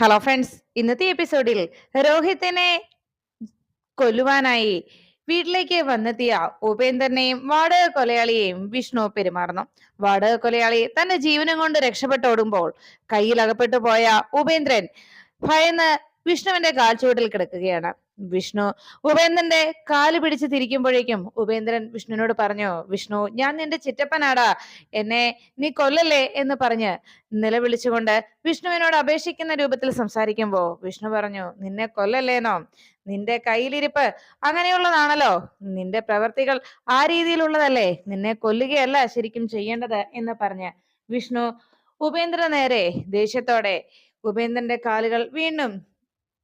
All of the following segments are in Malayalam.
ഹലോ ഫ്രണ്ട്സ് ഇന്നത്തെ എപ്പിസോഡിൽ രോഹിത്തിനെ കൊല്ലുവാനായി വീട്ടിലേക്ക് വന്നെത്തിയ ഉപേന്ദ്രനെയും വാടക കൊലയാളിയെയും വിഷ്ണു പെരുമാറുന്നു. വാടക കൊലയാളി തന്റെ ജീവനം കൊണ്ട് രക്ഷപ്പെട്ടോടുമ്പോൾ കയ്യിൽ അകപ്പെട്ടു പോയ ഉപേന്ദ്രൻ ഭയന്ന് വിഷ്ണുവിന്റെ കാൽച്ചുവട്ടിൽ കിടക്കുകയാണ്. വിഷ്ണു. ഉപേന്ദ്രന്റെ കാൽ പിടിച്ച് തിരിക്കുമ്പോഴേക്കും ഉപേന്ദ്രൻ വിഷ്ണുവിനോട് പറഞ്ഞു വിഷ്ണു ഞാൻ നിന്റെ ചിറ്റപ്പനാടാ. എന്നെ നീ കൊല്ലല്ലേ? എന്ന് പറഞ്ഞ് നിലവിളിച്ചുകൊണ്ട് വിഷ്ണുവിനോട് അപേക്ഷിക്കുന്ന രൂപത്തിൽ സംസാരിക്കുമ്പോ വിഷ്ണു പറഞ്ഞു നിന്നെ കൊല്ലല്ലേന്നോ? നിന്റെ കയ്യിലിരിപ്പ് അങ്ങനെയുള്ളതാണല്ലോ. നിന്റെ പ്രവർത്തികൾ ആ രീതിയിലുള്ളതല്ലേ. നിന്നെ കൊല്ലുകയല്ല ശരിക്കും ചെയ്യേണ്ടത് എന്ന് പറഞ്ഞ് വിഷ്ണു ഉപേന്ദ്ര നേരെ ദേഷ്യത്തോടെ ഉപേന്ദ്രന്റെ കാലുകൾ വീണ്ടും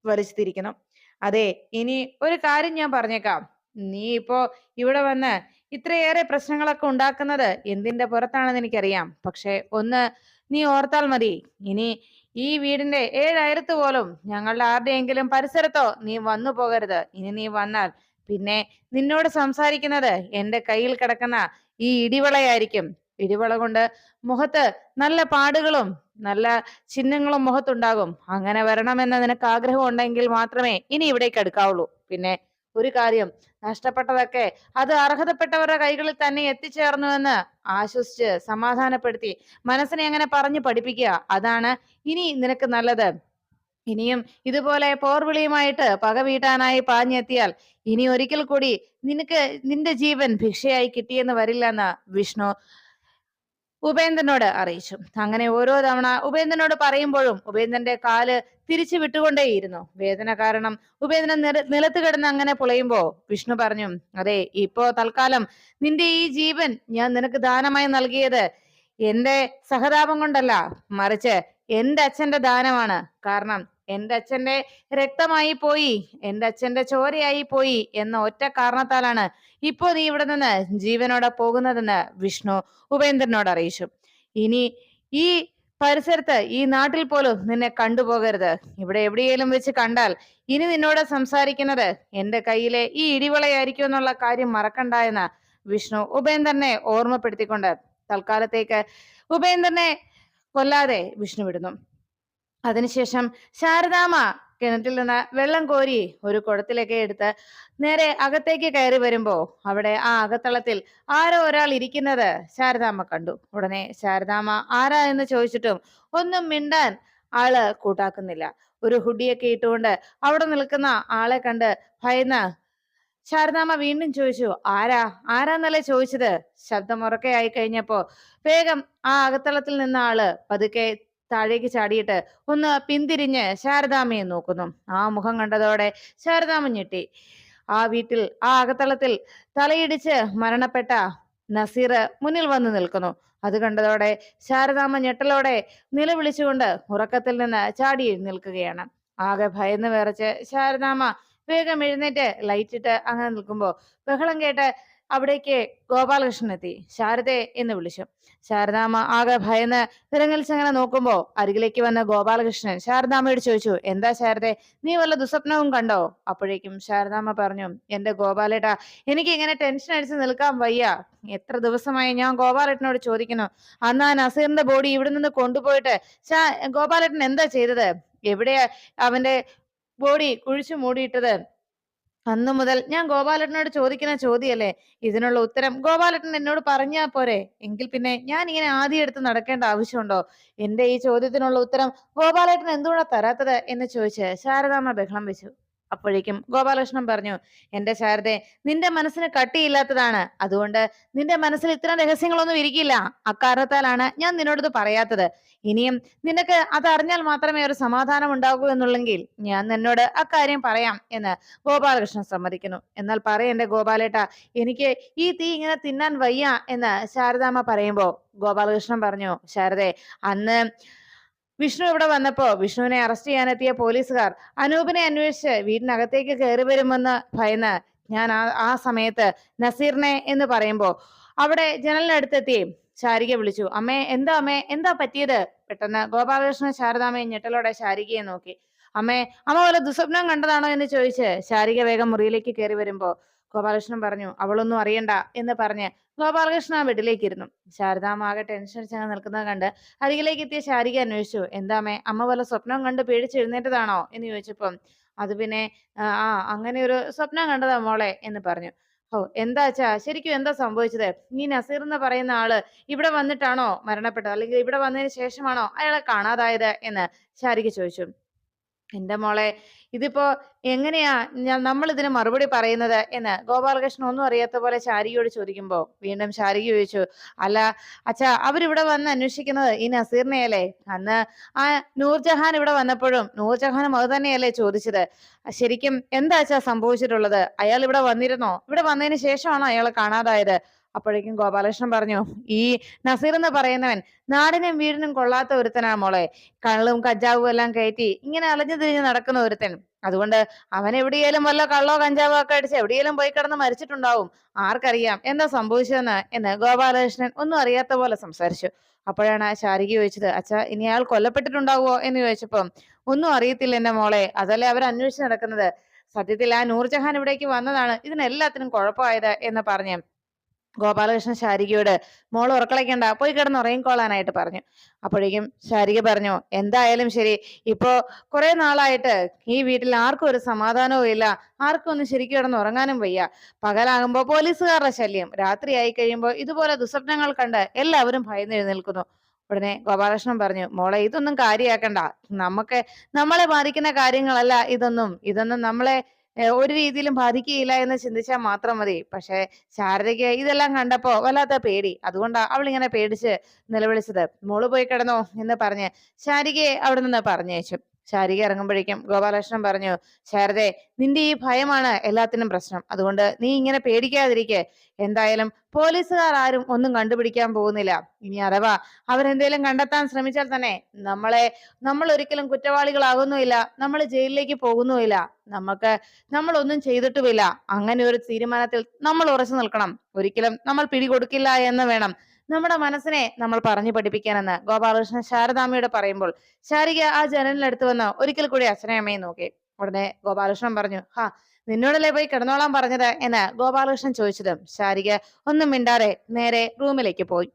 വലിച്ചു തിരിക്കുന്നു. അതെ ഇനി ഒരു കാര്യം ഞാൻ പറഞ്ഞേക്കാം. നീ ഇപ്പോ ഇവിടെ വന്ന് ഇത്രയേറെ പ്രശ്നങ്ങളൊക്കെ ഉണ്ടാക്കുന്നത് എന്തിന്റെ പുറത്താണെന്ന് എനിക്കറിയാം. പക്ഷെ ഒന്ന് നീ ഓർത്താൽ മതി. ഇനി ഈ വീടിന്റെ ഏഴയരത്ത് പോലും ഞങ്ങളുടെ ആരുടെയെങ്കിലും പരിസരത്തോ നീ വന്നു പോകരുത്. ഇനി നീ വന്നാൽ പിന്നെ നിന്നോട് സംസാരിക്കുന്നത് എന്റെ കയ്യിൽ കിടക്കുന്ന ഈ ഇടിവളയായിരിക്കും. ഇടിവള കൊണ്ട് മുഖത്ത് നല്ല പാടുകളും നല്ല ചിഹ്നങ്ങളും മുഖത്തുണ്ടാകും. അങ്ങനെ വരണമെന്ന് നിനക്ക് ആഗ്രഹം ഉണ്ടെങ്കിൽ മാത്രമേ ഇനി ഇവിടേക്ക് എടുക്കാവുള്ളൂ പിന്നെ ഒരു കാര്യം നഷ്ടപ്പെട്ടതൊക്കെ അത് അർഹതപ്പെട്ടവരുടെ കൈകളിൽ തന്നെ എത്തിച്ചേർന്നുവെന്ന് ആശ്വസിച്ച് സമാധാനപ്പെടുത്തി മനസ്സിനെ അങ്ങനെ പറഞ്ഞു പഠിപ്പിക്കുക. അതാണ് ഇനി നിനക്ക് നല്ലത്. ഇനിയും ഇതുപോലെ പോർവിളിയുമായിട്ട് പക വീട്ടാനായി പാഞ്ഞെത്തിയാൽ ഇനി ഒരിക്കൽ കൂടി നിനക്ക് നിന്റെ ജീവൻ ഭിക്ഷയായി കിട്ടിയെന്ന് വരില്ലെന്ന് വിഷ്ണു ഉപേന്ദ്രനോട് അറിയിച്ചു. അങ്ങനെ ഓരോ തവണ ഉപേന്ദ്രനോട് പറയുമ്പോഴും ഉപേന്ദ്രന്റെ കാൽ തിരിച്ചു വിട്ടുകൊണ്ടേയിരുന്നു. വേദന കാരണം ഉപേന്ദ്രൻ നില നിലത്ത് കിടന്ന് അങ്ങനെ പൊളയുമ്പോ വിഷ്ണു പറഞ്ഞു അതെ ഇപ്പോ തൽക്കാലം നിന്റെ ഈ ജീവൻ ഞാൻ നിനക്ക് ദാനമായി നൽകിയത് എന്റെ സഹതാപം കൊണ്ടല്ല. മറിച്ച് എന്റെ അച്ഛന്റെ ദാനമാണ്. കാരണം എന്റെ അച്ഛന്റെ രക്തമായി പോയി എന്റെ അച്ഛന്റെ ചോരയായി പോയി എന്ന ഒറ്റ കാരണത്താലാണ് ഇപ്പോൾ നീ ഇവിടെ നിന്ന് ജീവനോടെ പോകുന്നതെന്ന് വിഷ്ണു ഉപേന്ദ്രനോട് അറിയിച്ചു. ഇനി ഈ പരിസരത്ത് ഈ നാട്ടിൽ പോലും നിന്നെ കണ്ടുപോകരുത്. ഇവിടെ എവിടെയെങ്കിലും വെച്ച് കണ്ടാൽ ഇനി നിന്നോട് സംസാരിക്കുന്നത് എന്റെ കയ്യിലെ ഈ ഇടിവളയായിരിക്കും എന്നുള്ള കാര്യം മറക്കണ്ട എന്ന് വിഷ്ണു ഉപേന്ദ്രനെ ഓർമ്മപ്പെടുത്തിക്കൊണ്ട് തൽക്കാലത്തേക്ക് ഉപേന്ദ്രനെ കൊല്ലാതെ വിഷ്ണു വിടുന്നു. അതിനുശേഷം ശാരദാമ കിണറ്റിൽ നിന്ന് വെള്ളം കോരി ഒരു കുടത്തിലേക്ക് എടുത്ത് നേരെ അകത്തേക്ക് കയറി വരുമ്പോ അവിടെ ആ അകത്തളത്തിൽ ആരോ ഒരാൾ ഇരിക്കുന്നത് ശാരദാമ്മ കണ്ടു. ഉടനെ ശാരദാമ്മ ആരാ എന്ന് ചോദിച്ചിട്ടും ഒന്നും മിണ്ടാൻ ആൾ കൂട്ടാക്കുന്നില്ല. ഒരു ഹുഡിയൊക്കെ ഇട്ടുകൊണ്ട് അവിടെ നിൽക്കുന്ന ആളെ കണ്ട് ഭയന്ന് ശാരദാമ്മ വീണ്ടും ചോദിച്ചു ആരാ? ആരാന്നല്ലേ ചോദിച്ചത്? ശബ്ദം ഉറക്കെ ആയി കഴിഞ്ഞപ്പോ വേഗം ആ അകത്തളത്തിൽ നിന്ന ആൾ പതുക്കെ താഴേക്ക് ചാടിയിട്ട് ഒന്ന് പിന്തിരിഞ്ഞ് ശാരദാമ്മയെ നോക്കുന്നു. ആ മുഖം കണ്ടതോടെ ശാരദാമ്മ ഞെട്ടി. ആ വീട്ടിൽ ആ അകത്തളത്തിൽ തലയിടിച്ച് മരണപ്പെട്ട നസീർ മുന്നിൽ വന്നു നിൽക്കുന്നു. അത് കണ്ടതോടെ ശാരദാമ്മ ഞെട്ടലോടെ നിലവിളിച്ചുകൊണ്ട് ഉറക്കത്തിൽ നിന്ന് ചാടി എഴുന്നേൽക്കുകയാണ് ആകെ ഭയന്ന് വിറച്ച് ശാരദാമ്മ വേഗം എഴുന്നേറ്റ് ലൈറ്റിട്ട് അങ്ങനെ നിൽക്കുമ്പോൾ ബഹളം കേട്ട് അവിടേക്ക് ഗോപാലകൃഷ്ണൻ എത്തി. ശാരദെ എന്ന് വിളിച്ചു. ശാരദാമ്മ ആകെ ഭയന്ന് തിരങ്ങലിച്ചങ്ങനെ നോക്കുമ്പോ അരികിലേക്ക് വന്ന ഗോപാലകൃഷ്ണൻ ശാരദാമ്മയോട് ചോദിച്ചു എന്താ ശാരദേ നീ വല്ല ദുസ്വപ്നവും കണ്ടോ? അപ്പോഴേക്കും ശാരദാമ്മ പറഞ്ഞു എന്റെ ഗോപാലേട്ടാ എനിക്ക് ഇങ്ങനെ ടെൻഷൻ അടിച്ച് നിൽക്കാൻ വയ്യ. എത്ര ദിവസമായി ഞാൻ ഗോപാലേട്ടനോട് ചോദിക്കുന്നു. അന്ന് ആ നസീറിന്റെ ബോഡി ഇവിടെ നിന്ന് കൊണ്ടുപോയിട്ട് ഗോപാലേട്ടൻ എന്താ ചെയ്തത്? എവിടെയാ അവന്റെ ബോഡി കുഴിച്ചു മൂടിയിട്ടത്? അന്നു മുതൽ ഞാൻ ഗോപാലട്ടനോട് ചോദിക്കുന്ന ചോദ്യമല്ലേ? ഇതിനുള്ള ഉത്തരം ഗോപാലട്ടൻ എന്നോട് പറഞ്ഞാ പോരെ. എങ്കിൽ പിന്നെ ഞാൻ ഇങ്ങനെ ആദ്യം എടുത്ത് നടക്കേണ്ട ആവശ്യമുണ്ടോ? എന്റെ ഈ ചോദ്യത്തിനുള്ള ഉത്തരം ഗോപാലട്ടൻ എന്തുകൊണ്ടാ തരാത്തത്? എന്ന് ചോദിച്ച് ശാരദാമ്മ ബഹളം വെച്ചു. അപ്പോഴേക്കും ഗോപാലകൃഷ്ണൻ പറഞ്ഞു എന്റെ ശാരദെ നിന്റെ മനസ്സിന് കട്ടിയില്ലാത്തതാണ്. അതുകൊണ്ട് നിന്റെ മനസ്സിൽ ഇത്തരം രഹസ്യങ്ങളൊന്നും ഇരിക്കില്ല. അക്കാരണത്താലാണ് ഞാൻ നിന്നോടത് പറയാത്തത്. ഇനിയും നിനക്ക് അത് അറിഞ്ഞാൽ മാത്രമേ ഒരു സമാധാനം ഉണ്ടാകൂ എന്നുള്ളെങ്കിൽ ഞാൻ നിന്നോട് അക്കാര്യം പറയാം എന്ന് ഗോപാലകൃഷ്ണൻ സമ്മതിക്കുന്നു. എന്നാൽ പറയ എന്റെ ഗോപാലേട്ട എനിക്ക് ഈ തീ ഇങ്ങനെ തിന്നാൻ വയ്യ എന്ന് ശാരദാമ്മ പറയുമ്പോ ഗോപാലകൃഷ്ണൻ പറഞ്ഞു ശാരദേ അന്ന് വിഷ്ണു ഇവിടെ വന്നപ്പോ വിഷ്ണുവിനെ അറസ്റ്റ് ചെയ്യാനെത്തിയ പോലീസുകാർ അനൂപിനെ അന്വേഷിച്ച് വീടിനകത്തേക്ക് കയറി വരുമെന്ന് ഭയന്ന് ഞാൻ ആ ആ സമയത്ത് നസീറിനെ എന്ന് പറയുമ്പോ അവിടെ ജനലിനടുത്തെത്തി ശാരിക വിളിച്ചു. അമ്മേ എന്താ അമ്മേ എന്താ പറ്റിയത്? പെട്ടെന്ന് ഗോപാലകൃഷ്ണൻ ശാരദാമ്മയെ ഞെട്ടലോടെ ശാരികയെ നോക്കി. അമ്മേ അമ്മ വല്ല ദുസ്വപ്നം കണ്ടതാണോ എന്ന് ചോദിച്ച് ശാരിക വേഗം മുറിയിലേക്ക് കയറി വരുമ്പോ ഗോപാലകൃഷ്ണൻ പറഞ്ഞു അവളൊന്നും അറിയണ്ട എന്ന് പറഞ്ഞ് ഗോപാലകൃഷ്ണൻ ആ വീട്ടിലേക്ക് ഇരുന്നു ശാരദാമ്മ ആകെ ടെൻഷൻ അടിച്ചങ്ങ് നിൽക്കുന്നത് കണ്ട് അരികിലേക്ക് എത്തിയ ശാരിക അന്വേഷിച്ചു എന്താമേ അമ്മ വല്ല സ്വപ്നം കണ്ട് പേടിച്ചെഴുന്നേറ്റതാണോ? എന്ന് ചോദിച്ചപ്പം അത് പിന്നെ ആ ആ, അങ്ങനെ ഒരു സ്വപ്നം കണ്ടതാ മോളെ എന്ന് പറഞ്ഞു. ഓ എന്താ അച്ഛാ ശരിക്കും എന്താ സംഭവിച്ചത്? ഈ നസീർ എന്ന് പറയുന്ന ആൾ ഇവിടെ വന്നിട്ടാണോ മരണപ്പെട്ടത്? അല്ലെങ്കിൽ ഇവിടെ വന്നതിന് ശേഷമാണോ അയാളെ കാണാതായത്? എന്ന് ശാരിക ചോദിച്ചു. എന്റെ മോളെ ഇതിപ്പോ എങ്ങനെയാ ഞാൻ നമ്മൾ ഇതിന് മറുപടി പറയുന്നത് എന്ന് ഗോപാലകൃഷ്ണൻ ഒന്നും അറിയാത്ത പോലെ ശാരികയോട് ചോദിക്കുമ്പോ വീണ്ടും ശാരിക ചോദിച്ചു അല്ല അച്ഛാ അവരിവിടെ വന്ന് അന്വേഷിക്കുന്നത് ഈ നസീറിനെയല്ലേ? അന്ന് ആ നൂർജഹാൻ ഇവിടെ വന്നപ്പോഴും നൂർജഹാനും അത് തന്നെയല്ലേ ചോദിച്ചത്? ശരിക്കും എന്താ അച്ഛാ സംഭവിച്ചിട്ടുള്ളത്? അയാൾ ഇവിടെ വന്നിരുന്നോ? ഇവിടെ വന്നതിന് ശേഷമാണോ അയാളെ കാണാതായത്? അപ്പോഴേക്കും ഗോപാലകൃഷ്ണൻ പറഞ്ഞു ഈ നസീർ എന്ന് പറയുന്നവൻ നാടിനും വീടിനും കൊള്ളാത്ത ഒരുത്തനാ മോളെ. കള്ളും കഞ്ചാവും എല്ലാം കയറ്റി ഇങ്ങനെ അലഞ്ഞു തിരിഞ്ഞ് നടക്കുന്ന ഒരുത്തൻ. അതുകൊണ്ട് അവൻ എവിടെയെങ്കിലും വല്ല കള്ളോ കഞ്ചാവോ ഒക്കെ അടിച്ച് എവിടെയെങ്കിലും പോയി കിടന്ന് മരിച്ചിട്ടുണ്ടാവും. ആർക്കറിയാം എന്താ സംഭവിച്ചതെന്ന് എന്ന് ഗോപാലകൃഷ്ണൻ ഒന്നും അറിയാത്ത പോലെ സംസാരിച്ചു. അപ്പോഴാണ് ആ ശാരിക ചോദിച്ചത് അച്ഛാ ഇനി അയാൾ കൊല്ലപ്പെട്ടിട്ടുണ്ടാവുമോ എന്ന് ചോദിച്ചപ്പം ഒന്നും അറിയത്തില്ല എന്റെ മോളെ. അതല്ലേ അവർ അന്വേഷിച്ച് നടക്കുന്നത്? സത്യത്തിൽ ആ നൂർജഹാൻ ഇവിടേക്ക് വന്നതാണ്. ഇതിനെല്ലാത്തിനും കുഴപ്പമായത് എന്ന് പറഞ്ഞ് ഗോപാലകൃഷ്ണൻ ശാരികയോട് മോൾ ഉറക്കളയ്ക്കണ്ട പോയി കിടന്ന് ഉറങ്ങിക്കോളാനായിട്ട് പറഞ്ഞു. അപ്പോഴേക്കും ശാരിക പറഞ്ഞു എന്തായാലും ശരി. ഇപ്പോ കുറെ നാളായിട്ട് ഈ വീട്ടിൽ ആർക്കും ഒരു സമാധാനവും ഇല്ല. ആർക്കും ഒന്ന് ശരിക്കും കിടന്ന് ഉറങ്ങാനും വയ്യ. പകലാകുമ്പോ പോലീസുകാരുടെ ശല്യം. രാത്രിയായി കഴിയുമ്പോൾ ഇതുപോലെ ദുസ്വപ്നങ്ങൾ കണ്ട് എല്ലാവരും ഭയന്നെഴുന്നേൽക്കുന്നു ഉടനെ ഗോപാലകൃഷ്ണൻ പറഞ്ഞു മോളെ ഇതൊന്നും കാര്യാക്കണ്ട. നമുക്ക് നമ്മളെ ബാധിക്കുന്ന കാര്യങ്ങളല്ല ഇതൊന്നും. ഇതൊന്നും നമ്മളെ ഒരു രീതിയിലും ബാധിക്കുകയില്ല എന്ന് ചിന്തിച്ചാൽ മാത്രം മതി. പക്ഷെ ശാരദയ്ക്ക് ഇതെല്ലാം കണ്ടപ്പോ വല്ലാത്ത പേടി. അതുകൊണ്ടാ അവൾ ഇങ്ങനെ പേടിച്ച് നിലവിളിച്ചത്. മോൾ പോയി കിടന്നോ എന്ന് പറഞ്ഞ് ശാരികയെ അവിടെ നിന്ന് പറഞ്ഞയച്ചു. ശാരിക ഇറങ്ങുമ്പോഴേക്കും ഗോപാലകൃഷ്ണൻ പറഞ്ഞു ശാരദേ നിന്റെ ഈ ഭയമാണ് എല്ലാത്തിനും പ്രശ്നം. അതുകൊണ്ട് നീ ഇങ്ങനെ പേടിക്കാതിരിക്കെ. എന്തായാലും പോലീസുകാർ ആരും ഒന്നും കണ്ടുപിടിക്കാൻ പോകുന്നില്ല. ഇനി അഥവാ അവരെന്തേലും കണ്ടെത്താൻ ശ്രമിച്ചാൽ തന്നെ നമ്മളെ നമ്മൾ ഒരിക്കലും കുറ്റവാളികളാകുന്നുമില്ല. നമ്മൾ ജയിലിലേക്ക് പോകുന്നുമില്ല. നമുക്ക് നമ്മൾ ഒന്നും ചെയ്തിട്ടുമില്ല. അങ്ങനെ ഒരു തീരുമാനത്തിൽ നമ്മൾ ഉറച്ചു നിൽക്കണം. ഒരിക്കലും നമ്മൾ പിടികൊടുക്കില്ല എന്ന് വേണം. നമ്മുടെ മനസ്സിനെ നമ്മൾ പറഞ്ഞു പഠിപ്പിക്കാനെന്ന് ഗോപാലകൃഷ്ണൻ ശാരദാമ്മയോട് പറയുമ്പോൾ ശാരിക ആ ജനലിനടുത്ത് വന്ന് ഒരിക്കൽ കൂടി അച്ഛനെയും അമ്മയും നോക്കി. ഉടനെ ഗോപാലകൃഷ്ണൻ പറഞ്ഞു ഹാ നിന്നോടല്ലേ പോയി കിടന്നോളാൻ പറഞ്ഞത്? എന്ന് ഗോപാലകൃഷ്ണൻ ചോദിച്ചതും ശാരിക ഒന്നും മിണ്ടാതെ നേരെ റൂമിലേക്ക് പോയി.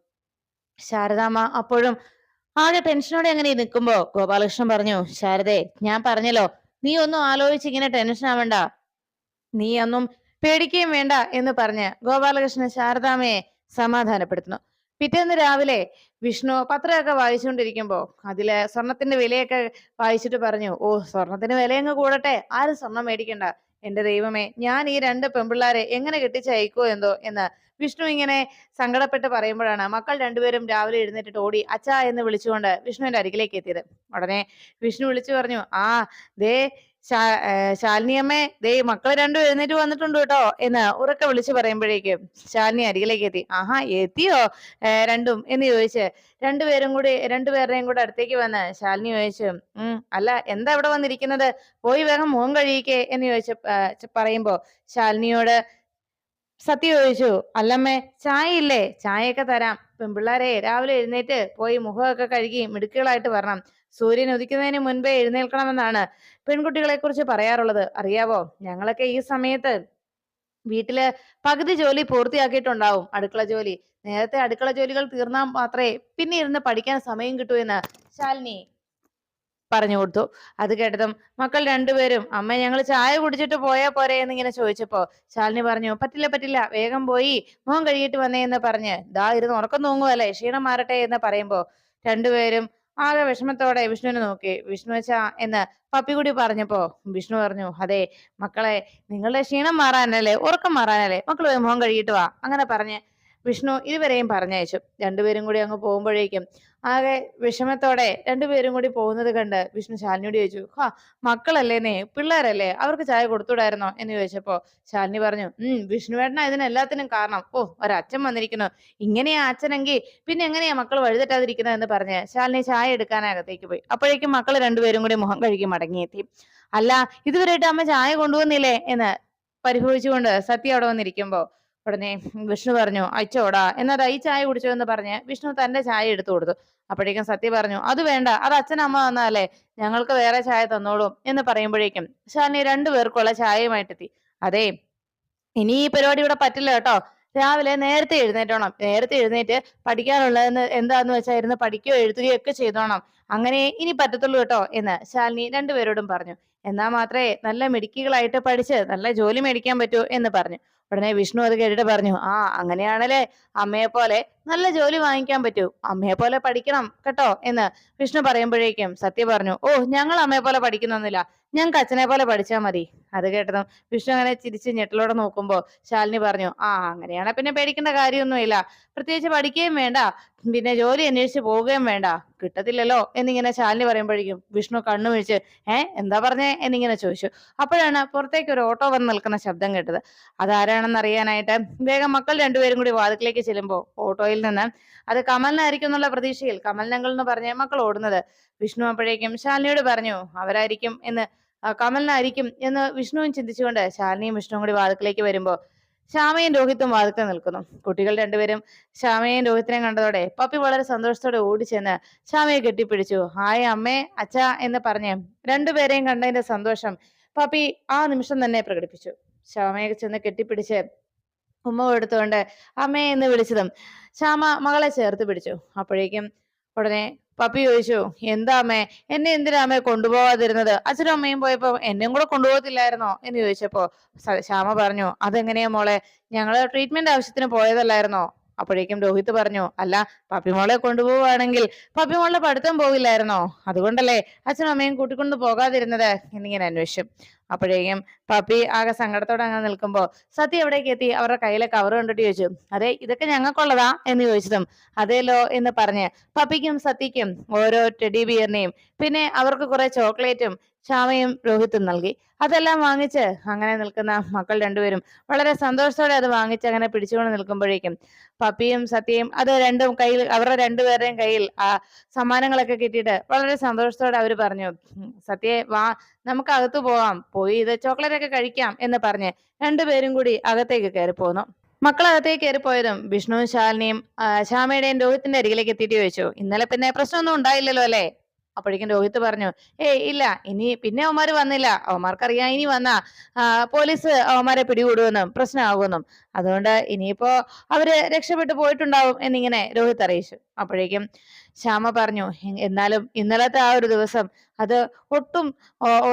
ശാരദാമ്മ അപ്പോഴും ആകെ ടെൻഷനോടെ അങ്ങനെ നിൽക്കുമ്പോ ഗോപാലകൃഷ്ണൻ പറഞ്ഞു ശാരദേ ഞാൻ പറഞ്ഞല്ലോ നീ ഒന്നും ആലോചിച്ച് ഇങ്ങനെ ടെൻഷൻ ആവണ്ട. നീ ഒന്നും പേടിക്കുകയും വേണ്ട എന്ന് പറഞ്ഞ് ഗോപാലകൃഷ്ണൻ ശാരദാമ്മയെ സമാധാനപ്പെടുത്തുന്നു. പിറ്റേന്ന് രാവിലെ വിഷ്ണു പത്രമൊക്കെ വായിച്ചുകൊണ്ടിരിക്കുമ്പോ അതിൽ സ്വർണത്തിന്റെ വിലയൊക്കെ വായിച്ചിട്ട് പറഞ്ഞു ഓ സ്വർണത്തിന് വിലയങ്ങ് കൂടട്ടെ. ആരും സ്വർണം മേടിക്കണ്ട. എന്റെ ദൈവമേ ഞാൻ ഈ രണ്ട് പെമ്പിള്ളാരെ എങ്ങനെ കെട്ടിച്ചയക്കോ എന്തോ? എന്ന് വിഷ്ണു ഇങ്ങനെ സങ്കടപ്പെട്ട് പറയുമ്പോഴാണ് മക്കൾ രണ്ടുപേരും രാവിലെ എഴുന്നേറ്റിട്ട് ഓടി അച്ഛാ എന്ന് വിളിച്ചുകൊണ്ട് വിഷ്ണുവിന്റെ അരികിലേക്ക് എത്തിയത്. ഉടനെ വിഷ്ണു വിളിച്ചു പറഞ്ഞു ആ ദേ ശാലിനിയമ്മേ ദേ മക്കൾ രണ്ടും എഴുന്നേറ്റ് വന്നിട്ടുണ്ട് കേട്ടോ എന്ന് ഉറക്കെ വിളിച്ചു പറയുമ്പോഴേക്കും ശാലിനി അരികിലേക്ക് എത്തി. ആഹാ എത്തിയോ? രണ്ടും എന്ന് ചോദിച്ച് രണ്ടുപേരും കൂടി രണ്ടുപേരുടെയും കൂടെ അടുത്തേക്ക് വന്ന് ശാലിനി ചോദിച്ചു ഉം അല്ല എന്താ ഇവിടെ വന്നിരിക്കുന്നത്? പോയി വേഗം മുഖം കഴിയിക്കേ എന്ന് ചോദിച്ച് പറയുമ്പോ ശാലിനിയോട് സത്യ ചോദിച്ചു അല്ലമ്മേ ചായ ഇല്ലേ ചായയൊക്കെ തരാം. പെൺപിള്ളാരെ രാവിലെ എഴുന്നേറ്റ് പോയി മുഖമൊക്കെ കഴുകി മിടുക്കുകളായിട്ട് വരണം. സൂര്യൻ ഉദിക്കുന്നതിന് മുൻപേ എഴുന്നേൽക്കണമെന്നാണ് പെൺകുട്ടികളെ കുറിച്ച് പറയാറുള്ളത്. അറിയാവോ? ഞങ്ങളൊക്കെ ഈ സമയത്ത് വീട്ടിൽ പകുതി ജോലി പൂർത്തിയാക്കിയിട്ടുണ്ടാവും അടുക്കള ജോലി. നേരത്തെ അടുക്കള ജോലികൾ തീർന്നാൽ മാത്രമേ പിന്നെ ഇരുന്ന് പഠിക്കാൻ സമയം കിട്ടൂ എന്ന് ശാലിനി പറഞ്ഞു കൊടുത്തു. അത് കേട്ടതും മക്കൾ രണ്ടുപേരും അമ്മ ഞങ്ങൾ ചായ കുടിച്ചിട്ട് പോയാ പോരെ എന്നിങ്ങനെ ചോദിച്ചപ്പോ ശാലിനി പറഞ്ഞു പറ്റില്ല പറ്റില്ല വേഗം പോയി മുഖം കഴുകിയിട്ട് വന്നേ എന്ന് പറഞ്ഞ് ദാ ഇരുന്ന് ഉറക്കം തൂങ്ങുവല്ലേ ക്ഷീണം മാറട്ടെ എന്ന് പറയുമ്പോ രണ്ടുപേരും ആകെ വിഷമത്തോടെ വിഷ്ണുവിനെ നോക്കി. വിഷ്ണു വെച്ചാ എന്ന് പപ്പിക്കുടി പറഞ്ഞപ്പോ വിഷ്ണു പറഞ്ഞു അതെ മക്കളെ നിങ്ങളുടെ ക്ഷീണം മാറാനല്ലേ ഉറക്കം മാറാനല്ലേ മക്കൾ മുഖം കഴുകിയിട്ട് വാ. അങ്ങനെ പറഞ്ഞ് വിഷ്ണു ഇരുവരെയും പറഞ്ഞയച്ചു. രണ്ടുപേരും കൂടി അങ്ങ് പോകുമ്പോഴേക്കും ആകെ വിഷമത്തോടെ രണ്ടുപേരും കൂടി പോകുന്നത് കണ്ട് വിഷ്ണു ശാലിനിയോട് ചോദിച്ചു ഹാ മക്കളല്ലേന്നേ? പിള്ളേരല്ലേ? അവർക്ക് ചായ കൊടുത്തുവിടായിരുന്നോ? എന്ന് ചോദിച്ചപ്പോ ശാലിനി പറഞ്ഞു ഉം വിഷ്ണുവേട്ടനാ ഇതിനെല്ലാത്തിനും കാരണം. ഓ ഒരച്ഛൻ വന്നിരിക്കുന്നു. ഇങ്ങനെയാ അച്ഛനെങ്കിൽ പിന്നെ എങ്ങനെയാ മക്കൾ വഴുതെറ്റാതിരിക്കുന്നത്? എന്ന് പറഞ്ഞ് ശാലിനി ചായ എടുക്കാനകത്തേക്ക് പോയി. അപ്പോഴേക്കും മക്കൾ രണ്ടുപേരും കൂടി മുഖം കഴുകി മടങ്ങിയെത്തി. അല്ല ഇതുവരെയായിട്ട് അമ്മ ചായ കൊണ്ടുവന്നില്ലേ? എന്ന് പരിഭവിച്ചുകൊണ്ട് സത്യ അവിടെ വന്നിരിക്കുമ്പോ ഉടനെ വിഷ്ണു പറഞ്ഞു അയച്ചോടാ എന്നാ ഈ ചായ കുടിച്ചോ എന്ന് പറഞ്ഞ് വിഷ്ണു തന്റെ ചായ എടുത്തു കൊടുത്തു. അപ്പോഴേക്കും സത്യ പറഞ്ഞു അത് വേണ്ട അത് അച്ഛനമ്മ തന്നാലേ ഞങ്ങൾക്ക് വേറെ ചായ തന്നോളൂ എന്ന് പറയുമ്പോഴേക്കും ശാലിനി രണ്ടുപേർക്കുള്ള ചായയുമായിട്ടെത്തി അതെ ഇനി ഈ പരിപാടി ഇവിടെ പറ്റില്ല കേട്ടോ. രാവിലെ നേരത്തെ എഴുന്നേറ്റോണം. നേരത്തെ എഴുന്നേറ്റ് പഠിക്കാനുള്ളതെന്ന് എന്താന്ന് വെച്ചാൽ ഇരുന്ന് പഠിക്കുകയോ എഴുതുകയോ ഒക്കെ ചെയ്തോണം. അങ്ങനെ ഇനി പറ്റത്തുള്ളൂ കേട്ടോ എന്ന് ശാലിനി രണ്ടുപേരോടും പറഞ്ഞു. എന്നാൽ മാത്രമേ നല്ല മിടുക്കികളായിട്ട് പഠിച്ച് നല്ല ജോലി മേടിക്കാൻ പറ്റൂ എന്ന് പറഞ്ഞു. ഉടനെ വിഷ്ണു അത് കേട്ടിട്ട് പറഞ്ഞു ആ അങ്ങനെയാണല്ലേ അമ്മയെ പോലെ നല്ല ജോലി വാങ്ങിക്കാൻ പറ്റൂ. അമ്മയെ പോലെ പഠിക്കണം കേട്ടോ എന്ന് വിഷ്ണു പറയുമ്പോഴേക്കും സത്യ പറഞ്ഞു ഓ ഞങ്ങൾ അമ്മയെ പോലെ പഠിക്കുന്നൊന്നുമില്ല. ഞങ്ങൾക്ക് അച്ഛനെ പോലെ പഠിച്ചാൽ മതി. അത് കേട്ടതും വിഷ്ണു അങ്ങനെ ചിരിച്ച് ഞെട്ടലോടെ നോക്കുമ്പോൾ ശാലിനി പറഞ്ഞു ആ അങ്ങനെയാണ് പിന്നെ പേടിക്കേണ്ട കാര്യമൊന്നുമില്ല. പ്രത്യേകിച്ച് പഠിക്കുകയും വേണ്ട. പിന്നെ ജോലി അന്വേഷിച്ച് പോവുകയും വേണ്ട. കിട്ടത്തില്ലല്ലോ എന്നിങ്ങനെ ശാലിനി പറയുമ്പോഴേക്കും വിഷ്ണു കണ്ണു വിളിച്ച് ഏ എന്താ പറഞ്ഞേ? എന്നിങ്ങനെ ചോദിച്ചു. അപ്പോഴാണ് പുറത്തേക്ക് ഒരു ഓട്ടോ വന്ന് നിൽക്കുന്ന ശബ്ദം കേട്ടത്. അതാരാണെന്ന് അറിയാനായിട്ട് വേഗം മക്കൾ രണ്ടുപേരും കൂടി വാതിക്കിലേക്ക് ചെല്ലുമ്പോൾ ഓട്ടോയിൽ നിന്ന്. അത് കമലിനായിരിക്കും എന്നുള്ള പ്രതീക്ഷയിൽ കമൽ ഞങ്ങൾ എന്ന് പറഞ്ഞ മക്കൾ ഓടുന്നത്. വിഷ്ണു അപ്പോഴേക്കും ശാലിനിയോട് പറഞ്ഞു അവരായിരിക്കും എന്ന്. കമലിനായിരിക്കും എന്ന് വിഷ്ണുവും ചിന്തിച്ചുകൊണ്ട് ശാലിനിയും വിഷ്ണുവും കൂടി വാതിക്കിലേക്ക് വരുമ്പോൾ ശ്യാമയും രോഹിത്തും വാതിക്കൽ നിൽക്കുന്നു. കുട്ടികൾ രണ്ടുപേരും ശ്യാമയും രോഹിത്തിനെ കണ്ടതോടെ പപ്പി വളരെ സന്തോഷത്തോടെ ഓടിച്ചെന്ന് ശ്യാമയെ കെട്ടിപ്പിടിച്ചു. ഹായ് അമ്മേ അച്ഛ എന്ന് പറഞ്ഞ് രണ്ടുപേരെയും കണ്ടതിന്റെ സന്തോഷം പപ്പി ആ നിമിഷം തന്നെ പ്രകടിപ്പിച്ചു. ശ്യാമയെ ചെന്ന് കെട്ടിപ്പിടിച്ച് ഉമ്മ എടുത്തുകൊണ്ട് അമ്മേ എന്ന് വിളിച്ചതും ശ്യാമ മകളെ ചേർത്ത് പിടിച്ചു. അപ്പോഴേക്കും ഉടനെ പപ്പി ചോദിച്ചു എന്താ അമ്മേ? എന്നെ എന്തിനാ അമ്മേ കൊണ്ടുപോകാതിരുന്നത് അച്ഛനും അമ്മയും പോയപ്പോ എന്നെയും കൂടെ കൊണ്ടുപോകത്തില്ലായിരുന്നോ? എന്ന് ചോദിച്ചപ്പോ ശ്യാമ പറഞ്ഞു അതെങ്ങനെയാ മോളെ? ഞങ്ങൾ ട്രീറ്റ്മെന്റ് ആവശ്യത്തിന് പോയതല്ലായിരുന്നോ? അപ്പോഴേക്കും രോഹിത് പറഞ്ഞു അല്ല പപ്പിമോളെ കൊണ്ടുപോവുകയാണെങ്കിൽ പപ്പിമോളുടെ പഠിത്തം പോവില്ലായിരുന്നോ അതുകൊണ്ടല്ലേ അച്ഛനും അമ്മയും കൂട്ടിക്കൊണ്ട് പോകാതിരുന്നത്? എന്നിങ്ങനെ അന്വേഷിച്ചു. അപ്പോഴേക്കും പപ്പി ആകെ സങ്കടത്തോടെ അങ്ങനെ നിൽക്കുമ്പോൾ സത്യ എവിടേക്ക് എത്തി? അവരുടെ കയ്യിലെ കവർ കണ്ടിട്ട് ചോദിച്ചു അതെ ഇതൊക്കെ ഞങ്ങൾക്കുള്ളതാ? എന്ന് ചോദിച്ചതും അതേലോ എന്ന് പറഞ്ഞ് പപ്പിക്കും സത്യക്കും ഓരോ ടെഡി ബിയറിനെയും പിന്നെ അവർക്ക് കുറെ ചോക്ലേറ്റും ശ്യാമയും രോഹിത്തും നൽകി. അതെല്ലാം വാങ്ങിച്ച് അങ്ങനെ നിൽക്കുന്ന മക്കൾ രണ്ടുപേരും വളരെ സന്തോഷത്തോടെ അത് വാങ്ങിച്ച് അങ്ങനെ പിടിച്ചുകൊണ്ട് നിൽക്കുമ്പോഴേക്കും പപ്പിയും സത്യയും അത് രണ്ടും കയ്യിൽ അവരുടെ രണ്ടുപേരുടെയും കയ്യിൽ ആ സമ്മാനങ്ങളൊക്കെ കിട്ടിയിട്ട് വളരെ സന്തോഷത്തോടെ അവർ പറഞ്ഞു സത്യയെ സത്യേ വാ നമുക്ക് അകത്ത് പോവാം പോയി ഇത് ചോക്ലേറ്റ് ഒക്കെ കഴിക്കാം എന്ന് പറഞ്ഞ് രണ്ടുപേരും കൂടി അകത്തേക്ക് കയറി പോന്നു. മക്കൾ അകത്തേക്ക് കയറി പോയതും വിഷ്ണുവും ശാലിനിയും ശ്യാമയുടെയും രോഹിത്തിന്റെ അരികിലേക്ക് എത്തിയിട്ട് ചോദിച്ചു ഇന്നലെ പിന്നെ പ്രശ്നമൊന്നും ഉണ്ടായില്ലല്ലോ അല്ലേ? അപ്പോഴേക്കും രോഹിത് പറഞ്ഞു ഏയ് ഇല്ല ഇനി പിന്നെ അവന്മാര് വന്നില്ല. അവന്മാർക്കറിയാം ഇനി വന്നാ. പോലീസ് അവന്മാരെ പിടികൂടുമെന്നും പ്രശ്നമാകുമെന്നും. അതുകൊണ്ട് ഇനിയിപ്പോ അവർ രക്ഷപ്പെട്ടു പോയിട്ടുണ്ടാവും എന്നിങ്ങനെ രോഹിത് അറിയിച്ചു. അപ്പോഴേക്കും ശ്യാമ പറഞ്ഞു എന്നാലും ഇന്നലത്തെ ആ ഒരു ദിവസം അത് ഒട്ടും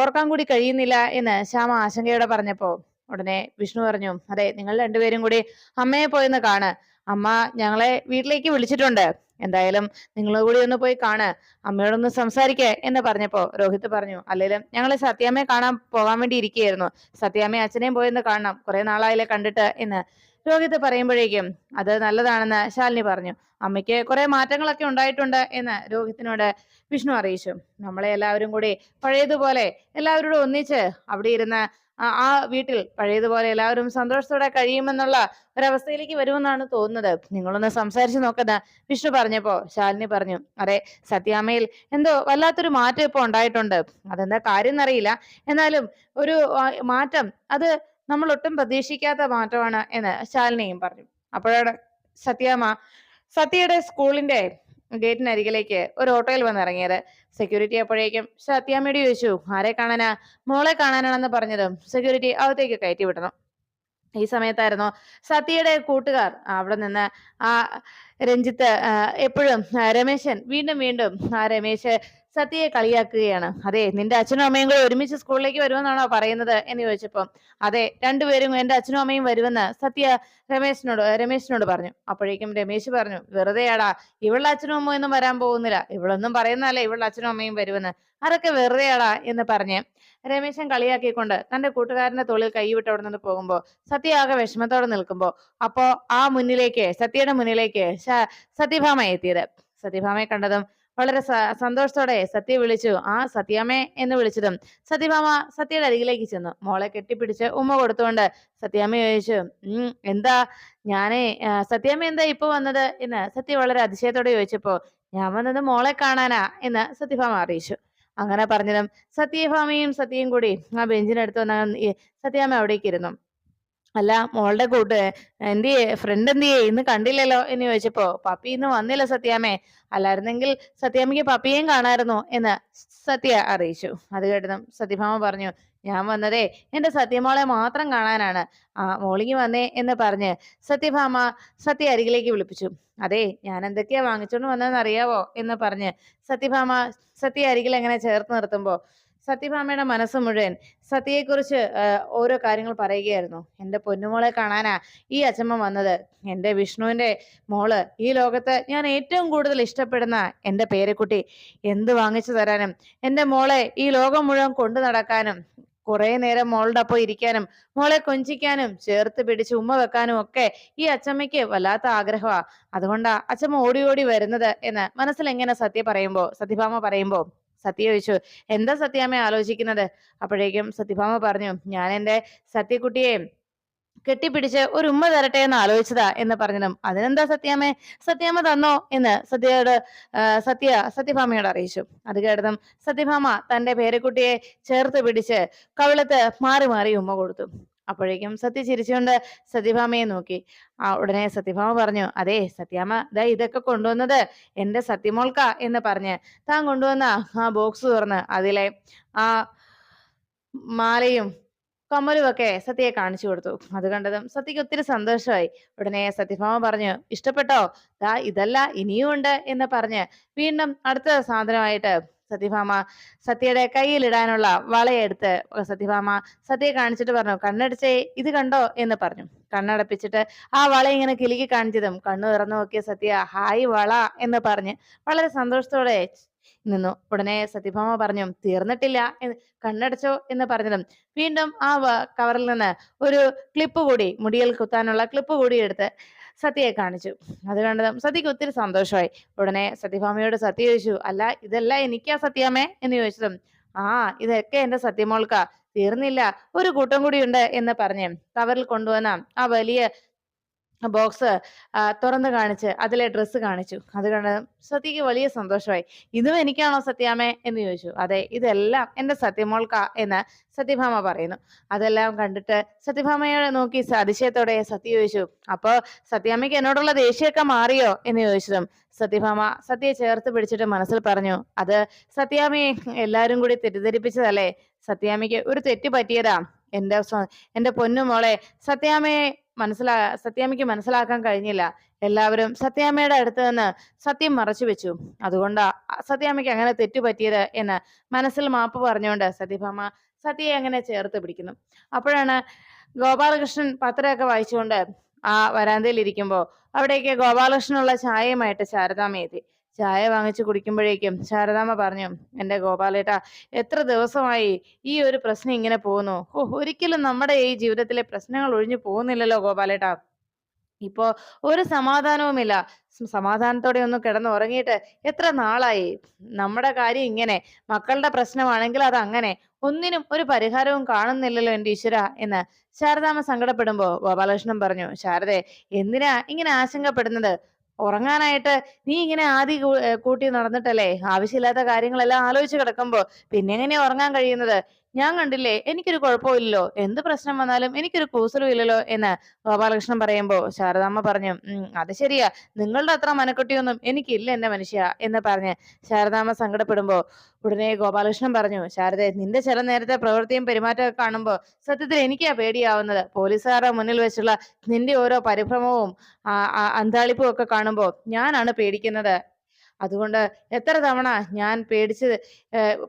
ഓർക്കാൻ കൂടി കഴിയുന്നില്ല എന്ന് ശ്യാമ ആശങ്കയോടെ പറഞ്ഞപ്പോ ഉടനെ വിഷ്ണു പറഞ്ഞു അതെ നിങ്ങൾ രണ്ടുപേരും കൂടി അമ്മയെ പോയെന്ന് കാണ്. അമ്മ ഞങ്ങളെ വീട്ടിലേക്ക് വിളിച്ചിട്ടുണ്ട്. എന്തായാലും നിങ്ങളും കൂടി ഒന്ന് പോയി കാണ്. അമ്മയോടൊന്ന് സംസാരിക്കേ എന്ന് പറഞ്ഞപ്പോ രോഹിത് പറഞ്ഞു അല്ലെങ്കിലും ഞങ്ങൾ സത്യാമ്മയെ കാണാൻ പോകാൻ വേണ്ടി ഇരിക്കുകയായിരുന്നു. സത്യാമ്മയെ അച്ഛനെയും പോയെന്ന് കാണണം. കുറെ നാളായില്ലേ കണ്ടിട്ട് എന്ന് രോഹിത് പറയുമ്പോഴേക്കും അത് നല്ലതാണെന്ന് ശാലിനി പറഞ്ഞു. അമ്മയ്ക്ക് കുറെ മാറ്റങ്ങളൊക്കെ ഉണ്ടായിട്ടുണ്ട് എന്ന് രോഹിത്തിനോട് വിഷ്ണു അറിയിച്ചു. നമ്മളെ എല്ലാവരും കൂടി പഴയതുപോലെ എല്ലാവരോടും ഒന്നിച്ച് അവിടെ ഇരുന്ന് ആ- വീട്ടിൽ പഴയതുപോലെ എല്ലാവരും സന്തോഷത്തോടെ കഴിയുമെന്നുള്ള ഒരവസ്ഥയിലേക്ക് വരുമെന്നാണ് തോന്നുന്നത്. നിങ്ങളൊന്ന് സംസാരിച്ചു നോക്കുന്ന വിഷ്ണു പറഞ്ഞപ്പോ ശാലിനി പറഞ്ഞു അതെ സത്യാമ്മയിൽ എന്തോ വല്ലാത്തൊരു മാറ്റം ഇപ്പൊ ഉണ്ടായിട്ടുണ്ട്. അതെന്താ കാര്യം എന്നറിയില്ല എന്നാലും ഒരു മാറ്റം അത് നമ്മൾ ഒട്ടും പ്രതീക്ഷിക്കാത്ത മാറ്റമാണ് എന്ന് ശാലിനിയും പറഞ്ഞു. അപ്പോഴാണ് സത്യാമ്മ സത്യയുടെ സ്കൂളിന്റെ ഗേറ്റിനരികിലേക്ക് ഒരു ഓട്ടോയിൽ വന്നിറങ്ങിയത്. സെക്യൂരിറ്റി അപ്പോഴേക്കും സത്യാമ്മയോട് ചോദിച്ചു ആരെ കാണാനാ? മോളെ കാണാനാണെന്ന് പറഞ്ഞതും. സെക്യൂരിറ്റി അകത്തേക്ക് കയറ്റി വിടണം. ഈ സമയത്തായിരുന്നു സത്യയുടെ കൂട്ടുകാർ അവിടെ നിന്ന് ആ രഞ്ജിത്ത് എപ്പോഴും രമേശൻ വീണ്ടും വീണ്ടും ആ രമേശ് സത്യയെ കളിയാക്കുകയാണ്. അതെ നിന്റെ അച്ഛനും അമ്മയും കൂടെ ഒരുമിച്ച് സ്കൂളിലേക്ക് വരുമെന്നാണോ പറയുന്നത് എന്ന് ചോദിച്ചപ്പോ അതെ രണ്ടുപേരും എന്റെ അച്ഛനും അമ്മയും വരുമെന്ന് സത്യ രമേശിനോട് രമേശിനോട് പറഞ്ഞു. അപ്പോഴേക്കും രമേശ് പറഞ്ഞു വെറുതെയാടാ ഇവളുടെ അച്ഛനും അമ്മയും ഒന്നും വരാൻ പോകുന്നില്ല. ഇവളൊന്നും പറയുന്നതല്ലേ ഇവളുടെ അച്ഛനും അമ്മയും വരുമെന്ന്. അതൊക്കെ വെറുതെയാടാ എന്ന് പറഞ്ഞ് രമേശൻ കളിയാക്കിക്കൊണ്ട് തന്റെ കൂട്ടുകാരന്റെ തോളിൽ കൈവിട്ട് അവിടെ നിന്ന് പോകുമ്പോ സത്യ ആകെ വിഷമത്തോടെ നിൽക്കുമ്പോ അപ്പോ ആ മുന്നിലേക്ക് സത്യയുടെ മുന്നിലേക്ക് സത്യഭാമ എത്തിയത്? സത്യഭാമയെ കണ്ടതും വളരെ സന്തോഷത്തോടെ സത്യ വിളിച്ചു. ആ സത്യാമ്മേ എന്ന് വിളിച്ചതും സത്യഭാമ സത്യയുടെ അരികിലേക്ക് ചെന്നു. മോളെ കെട്ടിപ്പിടിച്ച് ഉമ്മ കൊടുത്തുകൊണ്ട് സത്യാമ്മ ചോദിച്ചു ഉം എന്താ ഞാനേ സത്യാമ്മ എന്താ ഇപ്പൊ വന്നത്? എന്ന് സത്യ വളരെ അതിശയത്തോടെ ചോദിച്ചപ്പോ ഞാൻ വന്നത് മോളെ കാണാനാ എന്ന് സത്യഭാമ അറിയിച്ചു. അങ്ങനെ പറഞ്ഞതും സത്യഭാമയും സത്യയും കൂടി ആ ബെഞ്ചിനടുത്ത് വന്ന സത്യാമ്മ അവിടേക്ക് ഇരുന്നു. അല്ല മോളുടെ കൂട്ട് എന്തി ഫ്രണ്ട് എന്തി ഇന്ന് കണ്ടില്ലല്ലോ എന്ന് ചോദിച്ചപ്പോ പപ്പി ഇന്ന് വന്നില്ല സത്യാമേ അല്ലായിരുന്നെങ്കിൽ സത്യാമ്മയ്ക്ക് പപ്പിയേയും കാണായിരുന്നു എന്ന് സത്യ അറിയിച്ചു. അത് കേട്ടതും സത്യഭാമ പറഞ്ഞു ഞാൻ വന്നതേ എന്റെ സത്യമോളെ മാത്രം കാണാനാണ്. ആ മോളിങ്ങി വന്നേ എന്ന് പറഞ്ഞ് സത്യഭാമ സത്യ അരികിലേക്ക് വിളിപ്പിച്ചു. അതെ ഞാൻ എന്തൊക്കെയാ വാങ്ങിച്ചോണ്ട് വന്നതെന്ന് അറിയാവോ? എന്ന് പറഞ്ഞ് സത്യഭാമ സത്യ അരികിൽ എങ്ങനെ ചേർത്ത് നിർത്തുമ്പോ സത്യഭാമയുടെ മനസ്സ് മുഴുവൻ സത്യയെക്കുറിച്ച് ഓരോ കാര്യങ്ങൾ പറയുകയായിരുന്നു. എന്റെ പൊന്നുമോളെ കാണാനാ ഈ അച്ഛമ്മ വന്നത്. എന്റെ വിഷ്ണുവിന്റെ മോൾ. ഈ ലോകത്ത് ഞാൻ ഏറ്റവും കൂടുതൽ ഇഷ്ടപ്പെടുന്ന എന്റെ പേരക്കുട്ടി. എന്ത് വാങ്ങിച്ചു തരാനും എന്റെ മോളെ ഈ ലോകം മുഴുവൻ കൊണ്ടു നടക്കാനും കുറേ നേരം മോളുടെ ഒപ്പം ഇരിക്കാനും മോളെ കൊഞ്ചിക്കാനും ചേർത്ത് പിടിച്ച് ഉമ്മ വെക്കാനും ഒക്കെ ഈ അച്ചമ്മയ്ക്ക് വല്ലാത്ത ആഗ്രഹമാ. അതുകൊണ്ടാ അച്ചമ്മ ഓടി ഓടി വരുന്നത് എന്ന് മനസ്സിൽ എങ്ങനെ സത്യ പറയുമ്പോ സത്യഭാമ പറയുമ്പോ സത്യ ചോദിച്ചു എന്താ സത്യാമ്മ ആലോചിക്കുന്നത്? അപ്പോഴേക്കും സത്യഭാമ പറഞ്ഞു ഞാൻ എന്റെ സത്യക്കുട്ടിയെ കെട്ടിപ്പിടിച്ച് ഒരു ഉമ്മ തരട്ടെ എന്ന് ആലോചിച്ചതാ എന്ന് പറഞ്ഞതും. അതിനെന്താ സത്യാമ്മേ സത്യാമ്മ തന്നോ? എന്ന് സത്യയോട് സത്യ സത്യഭാമയോട് അറിയിച്ചു. അത് കേട്ടതും സത്യഭാമ തന്റെ പേരക്കുട്ടിയെ ചേർത്ത് പിടിച്ച് കവിളത്ത് മാറി മാറി ഉമ്മ കൊടുത്തു. അപ്പോഴേക്കും സത്യ ചിരിച്ചുകൊണ്ട് സത്യഭാമയെ നോക്കി. ആ ഉടനെ സത്യഭാമ പറഞ്ഞു അതെ സത്യാമ ദാ ഇതൊക്കെ കൊണ്ടുവന്നത് എന്റെ സത്യമോൾക്ക എന്ന് പറഞ്ഞ് താൻ കൊണ്ടുവന്ന ആ ബോക്സ് തുറന്ന് അതിലെ ആ മാലയും കമ്മലുമൊക്കെ സത്യയെ കാണിച്ചു കൊടുത്തു. അത് കണ്ടതും സത്യക്ക് ഒത്തിരി സന്തോഷമായി. ഉടനെ സത്യഭാമ പറഞ്ഞു ഇഷ്ടപ്പെട്ടോ? ദാ ഇതല്ല ഇനിയും ഉണ്ട് എന്ന് പറഞ്ഞ് വീണ്ടും അടുത്ത സാധനമായിട്ട് സത്യഭാമ സത്യയുടെ കയ്യിലിടാനുള്ള വളയെടുത്ത് സത്യഭാമ സത്യയെ കാണിച്ചിട്ട് പറഞ്ഞു കണ്ണടിച്ചേ ഇത് കണ്ടോ? എന്ന് പറഞ്ഞു. കണ്ണടപ്പിച്ചിട്ട് ആ വള ഇങ്ങനെ കിലുക്കി കാണിച്ചതും കണ്ണു തുറന്നു നോക്കിയ സത്യ ഹായ് വള എന്ന് പറഞ്ഞ് വളരെ സന്തോഷത്തോടെ നിന്നു. ഉടനെ സത്യഭാമ പറഞ്ഞു തീർന്നിട്ടില്ല എന്ന് കണ്ണടച്ചോ എന്ന് പറഞ്ഞതും വീണ്ടും ആ കവറിൽ നിന്ന് ഒരു ക്ലിപ്പ് കൂടി മുടിയിൽ കുത്താനുള്ള ക്ലിപ്പ് കൂടി എടുത്ത് സത്യയെ കാണിച്ചു. അത് കണ്ടതും സത്യക്ക് ഒത്തിരി സന്തോഷമായി. ഉടനെ സത്യഭാമയോട് സത്യ ചോദിച്ചു അല്ല ഇതല്ല എനിക്കാ സത്യാമേ എന്ന് ചോദിച്ചതും ആ ഇതൊക്കെ എന്റെ സത്യമോൾക്കാ തീർന്നില്ല ഒരു കൂട്ടം കൂടിയുണ്ട് എന്ന് പറഞ്ഞ് കവറിൽ കൊണ്ടുവന്ന ആ വലിയ ബോക്സ് തുറന്ന് കാണിച്ച് അതിലെ ഡ്രസ്സ് കാണിച്ചു. അത് കണ്ട് സത്യക്ക് വലിയ സന്തോഷമായി. ഇതും എനിക്കാണോ സത്യാമേ എന്ന് ചോദിച്ചു. അതെ ഇതെല്ലാം എന്റെ സത്യമോൾക്കാ എന്ന് സത്യഭാമ പറയുന്നു. അതെല്ലാം കണ്ടിട്ട് സത്യഭാമയോടെ നോക്കി അതിശയത്തോടെ സത്യ ചോദിച്ചു അപ്പോ സത്യാമ്മയ്ക്ക് എന്നോടുള്ള ദേഷ്യമൊക്കെ മാറിയോ? എന്ന് ചോദിച്ചതും സത്യഭാമ സത്യയെ ചേർത്ത് പിടിച്ചിട്ട് മനസ്സിൽ പറഞ്ഞു അത് സത്യാമ്മയെ എല്ലാരും കൂടി തെറ്റിദ്ധരിപ്പിച്ചതല്ലേ? സത്യാമ്മയ്ക്ക് ഒരു തെറ്റ് പറ്റിയതാ. എന്റെ എന്റെ പൊന്നുമോളെ സത്യാമ്മയെ മനസ്സിലാ സത്യാമ്മയ്ക്ക് മനസ്സിലാക്കാൻ കഴിഞ്ഞില്ല. എല്ലാവരും സത്യാമ്മയുടെ അടുത്ത് നിന്ന് സത്യം മറച്ചു വെച്ചു. അതുകൊണ്ട് സത്യാമ്മയ്ക്ക് അങ്ങനെ തെറ്റുപറ്റിയത് എന്ന് മനസ്സിൽ മാപ്പ് പറഞ്ഞുകൊണ്ട് സത്യഭാമ സത്യയെ അങ്ങനെ ചേർത്ത് പിടിക്കുന്നു. അപ്പോഴാണ് ഗോപാലകൃഷ്ണൻ പത്രമൊക്കെ വായിച്ചുകൊണ്ട് ആ വരാന്തയിൽ ഇരിക്കുമ്പോൾ അവിടേക്ക് ഗോപാലകൃഷ്ണനുള്ള ചായയുമായിട്ട് ശാരദാമ്മ എത്തി. ചായ വാങ്ങിച്ചു കുടിക്കുമ്പോഴേക്കും ശാരദാമ്മ പറഞ്ഞു എന്റെ ഗോപാലേട്ട എത്ര ദിവസമായി ഈ ഒരു പ്രശ്നം ഇങ്ങനെ പോകുന്നു? ഓ ഒരിക്കലും നമ്മുടെ ഈ ജീവിതത്തിലെ പ്രശ്നങ്ങൾ ഒഴിഞ്ഞു പോകുന്നില്ലല്ലോ ഗോപാലേട്ട. ഇപ്പോ ഒരു സമാധാനവുമില്ല. സമാധാനത്തോടെ ഒന്ന് കിടന്ന് ഉറങ്ങിയിട്ട് എത്ര നാളായി? നമ്മുടെ കാര്യം ഇങ്ങനെ മക്കളുടെ പ്രശ്നമാണെങ്കിൽ അത് അങ്ങനെ. ഒന്നിനും ഒരു പരിഹാരവും കാണുന്നില്ലല്ലോ എന്റെ ഈശ്വര എന്ന് ശാരദാമ്മ സങ്കടപ്പെടുമ്പോ ഗോപാലകൃഷ്ണൻ പറഞ്ഞു ശാരദേ എന്തിനാ ഇങ്ങനെ ആശങ്കപ്പെടുന്നത്? ഉറങ്ങാനായിട്ട് നീ ഇങ്ങനെ ആദി കൂട്ടി നടന്നിട്ടല്ലേ? ആവശ്യമില്ലാത്ത കാര്യങ്ങളെല്ലാം ആലോചിച്ച് കിടക്കുമ്പോ പിന്നെ എങ്ങനെയാ ഉറങ്ങാൻ കഴിയുന്നത്? ഞാൻ കണ്ടില്ലേ എനിക്കൊരു കുഴപ്പമില്ലല്ലോ. എന്ത് പ്രശ്നം വന്നാലും എനിക്കൊരു കൂസലും ഇല്ലല്ലോ എന്ന് ഗോപാലകൃഷ്ണൻ പറയുമ്പോ ശാരദാമ്മ പറഞ്ഞു അത് ശരിയാ. നിങ്ങളുടെ അത്ര മനക്കുട്ടിയൊന്നും എനിക്കില്ല എന്റെ മനുഷ്യ എന്ന് പറഞ്ഞ് ശാരദാമ്മ സങ്കടപ്പെടുമ്പോ ഉടനെ ഗോപാലകൃഷ്ണൻ പറഞ്ഞു ശാരദ നിന്റെ ചില നേരത്തെ പ്രവൃത്തിയും പെരുമാറ്റമൊക്കെ കാണുമ്പോ സത്യത്തിൽ എനിക്കാ പേടിയാവുന്നത്. പോലീസുകാരുടെ മുന്നിൽ വെച്ചുള്ള നിന്റെ ഓരോ പരിഭ്രമവും അന്താളിപ്പും ഒക്കെ കാണുമ്പോ ഞാനാണ് പേടിക്കുന്നത്. അതുകൊണ്ട് എത്ര തവണ ഞാൻ പേടിച്ച്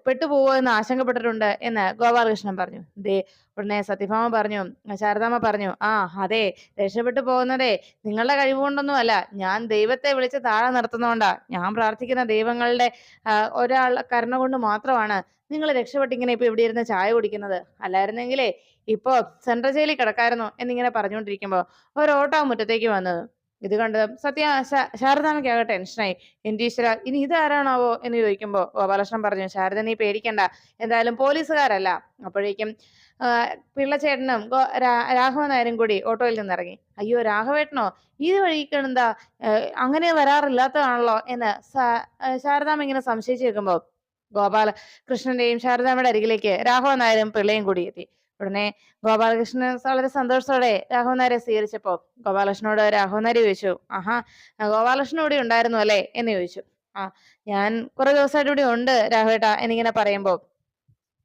പെട്ടുപോകുമോ എന്ന് ആശങ്കപ്പെട്ടിട്ടുണ്ട് എന്ന് ഗോപാലകൃഷ്ണൻ പറഞ്ഞു. ദേ ഉടനെ സത്യഭാമ പറഞ്ഞു ശാരദാമ്മ പറഞ്ഞു ആ അതെ രക്ഷപ്പെട്ടു പോകുന്നതേ നിങ്ങളുടെ കഴിവുകൊണ്ടൊന്നും അല്ല. ഞാൻ ദൈവത്തെ വിളിച്ച് താഴെ നിർത്തുന്നതുകൊണ്ടാ ഞാൻ പ്രാർത്ഥിക്കുന്ന ദൈവങ്ങളുടെ ഒരാൾ കരുണ കൊണ്ട് മാത്രമാണ് നിങ്ങൾ രക്ഷപ്പെട്ടിങ്ങനെ ഇപ്പൊ ഇവിടെ ഇരുന്ന് ചായ കുടിക്കുന്നത്. അല്ലായിരുന്നെങ്കിലേ ഇപ്പോ സെൻട്രൽ ജയിലിൽ കിടക്കായിരുന്നു എന്നിങ്ങനെ പറഞ്ഞുകൊണ്ടിരിക്കുമ്പോ ഒരു ഓട്ടോ മുറ്റത്തേക്ക് വന്നത്. ഇത് കണ്ടതും. സത്യ ശാരദാമ്മയ്ക്കാകെ ടെൻഷനായി. എന്റെ ഈശ്വര ഇനി ഇതാരാണാവോ എന്ന് ചോദിക്കുമ്പോൾ ഗോപാലകൃഷ്ണൻ പറഞ്ഞു ശാരദ നീ പേടിക്കണ്ട. എന്തായാലും പോലീസുകാരല്ല. അപ്പോഴേക്കും പിള്ളച്ചേട്ടനും രാഘവൻ നായരും കൂടി ഓട്ടോയിൽ നിന്നിറങ്ങി. അയ്യോ രാഘവേട്ടനോ? ഇത് വഴിക്കെന്താ അങ്ങനെ വരാറില്ലാത്തതാണല്ലോ എന്ന് ശാരദാമ്മ ഇങ്ങനെ സംശയിച്ചു നിൽക്കുമ്പോൾ ഗോപാല കൃഷ്ണന്റെയും ശാരദാമ്മയുടെ അരികിലേക്ക് രാഘവൻ നായരും പിള്ളയും കൂടി എത്തി. ഉടനെ ഗോപാലകൃഷ്ണൻ വളരെ സന്തോഷത്തോടെ രാഘവനാരെ സ്വീകരിച്ചപ്പോ ഗോപാലകൃഷ്ണനോട് രാഘവനാരി ചോദിച്ചു ആഹാ ഗോപാലകൃഷ്ണൻ ഇവിടെ ഉണ്ടായിരുന്നു അല്ലേ? എന്ന് ചോദിച്ചു. ആ ഞാൻ കുറെ ദിവസമായിട്ട് ഇവിടെ ഉണ്ട് രാഘവേട്ട എന്നിങ്ങനെ പറയുമ്പോ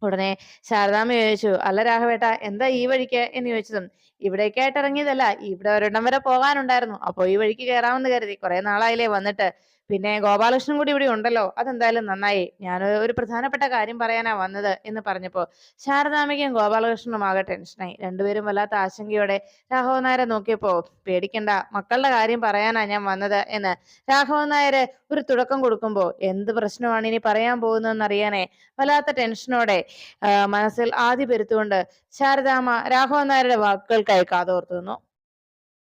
ഉടനെ ശാരദാമ്മ ചോദിച്ചു അല്ല രാഘവേട്ട എന്താ ഈ വഴിക്ക്? എന്ന് ചോദിച്ചതും ഇവിടേക്കായിട്ട് ഇറങ്ങിയതല്ല ഇവിടെ ഒരെണ്ണം വരെ പോകാനുണ്ടായിരുന്നു അപ്പൊ ഈ വഴിക്ക് കയറാമെന്ന് കരുതി കുറെ നാളായില്ലേ വന്നിട്ട്. പിന്നെ ഗോപാലകൃഷ്ണൻ കൂടി ഇവിടെ ഉണ്ടല്ലോ. അതെന്തായാലും നന്നായി. ഞാൻ ഒരു പ്രധാനപ്പെട്ട കാര്യം പറയാനാ വന്നത് എന്ന് പറഞ്ഞപ്പോ ശാരദാമികയും ഗോപാലകൃഷ്ണനും ആകെ ടെൻഷനായി രണ്ടുപേരും വല്ലാത്ത ആശങ്കയോടെ രാഘവൻ നായരെ നോക്കിയപ്പോ പേടിക്കണ്ട മക്കളുടെ കാര്യം പറയാനാ ഞാൻ വന്നത് എന്ന് രാഘവൻ നായര് ഒരു തുടക്കം കൊടുക്കുമ്പോ എന്ത് പ്രശ്നമാണ് ഇനി പറയാൻ പോകുന്നതെന്ന് അറിയാനേ വല്ലാത്ത ടെൻഷനോടെ മനസ്സിൽ ആദ്യ പെരുത്തുകൊണ്ട് ശാരദാമ്മ രാഘവൻ നായരുടെ വാക്കുകൾക്കായി കാതോർത്തു നിന്നു.